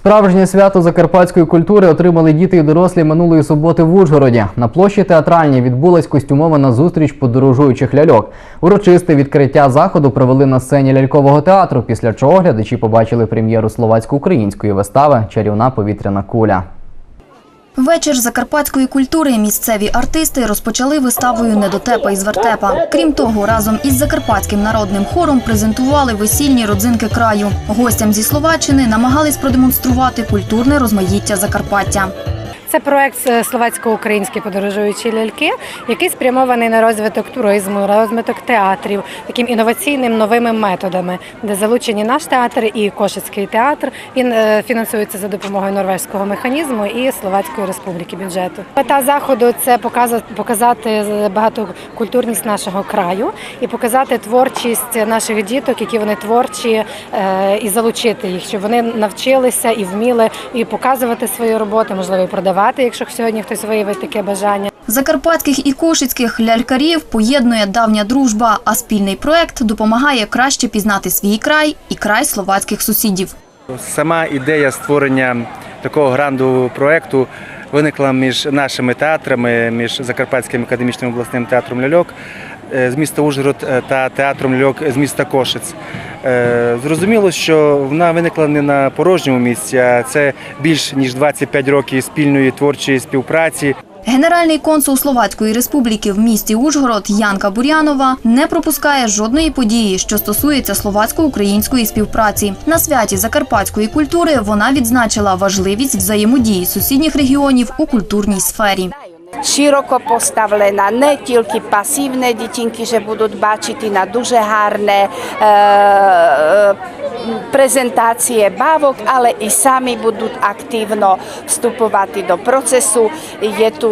Справжнє свято закарпатської культури отримали діти і дорослі минулої суботи в Ужгороді. На площі театральній відбулась костюмована зустріч подорожуючих ляльок. Урочисте відкриття заходу провели на сцені лялькового театру, після чого глядачі побачили прем'єру словацько-української вистави Чарівна повітряна куля. Вечір закарпатської культури місцеві артисти розпочали виставою недотепа із вертепа. Крім того, разом із закарпатським народним хором презентували весільні родзинки краю. Гостям зі Словаччини намагались продемонструвати культурне розмаїття Закарпаття. Це проект е, словацько-українські подорожуючі ляльки, який спрямований на розвиток туризму, розвиток театрів, таким інноваційним новими методами, де залучені наш театр і Кошицький театр. Він е, фінансується за допомогою норвезького механізму і Словацької республіки бюджету. Мета заходу це показа- показати багатокультурність нашого краю і показати творчість наших діток, які вони творчі, е, і залучити їх, щоб вони навчилися і вміли і показувати свої роботи, можливо, і продавати, якщо сьогодні хтось виявить таке бажання. Закарпатських і кошицьких лялькарів поєднує давня дружба, а спільний проект допомагає краще пізнати свій край і край словацьких сусідів. Сама ідея створення такого грандового проекту виникла між нашими театрами, між Закарпатським академічним обласним театром ляльок з міста Ужгород е, та театром ляльок з міста Кошиць. Е, Зрозуміло, що вона виникла не на порожньому місці, а це більш ніж 25 років спільної творчої співпраці. Генеральний консул Словацької республіки в місті Ужгород Янка Бурянова не пропускає жодної події, що стосується словацько-української співпраці. На святі закарпатської культури вона відзначила важливість взаємодії сусідніх регіонів у культурній сфері. široko postavlena, ne tільки пасивні дітінки, що будуть бачити на дуже гарне е, презентації бавок, але і самі будуть активно вступувати до процесу. Є tu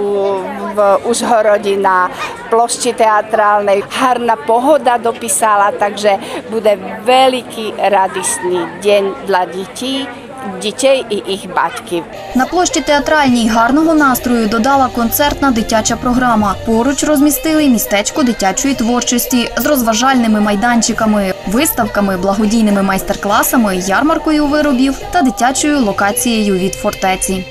в Ужгороді на площі театральnej гарна погода дописала, takže буде великий радісний день для дітей, Дітей і їх батьків. На площі театральній гарного настрою додала концертна дитяча програма. Поруч розмістили містечко дитячої творчості з розважальними майданчиками, виставками, благодійними майстер-класами, ярмаркою виробів та дитячою локацією від фортеці.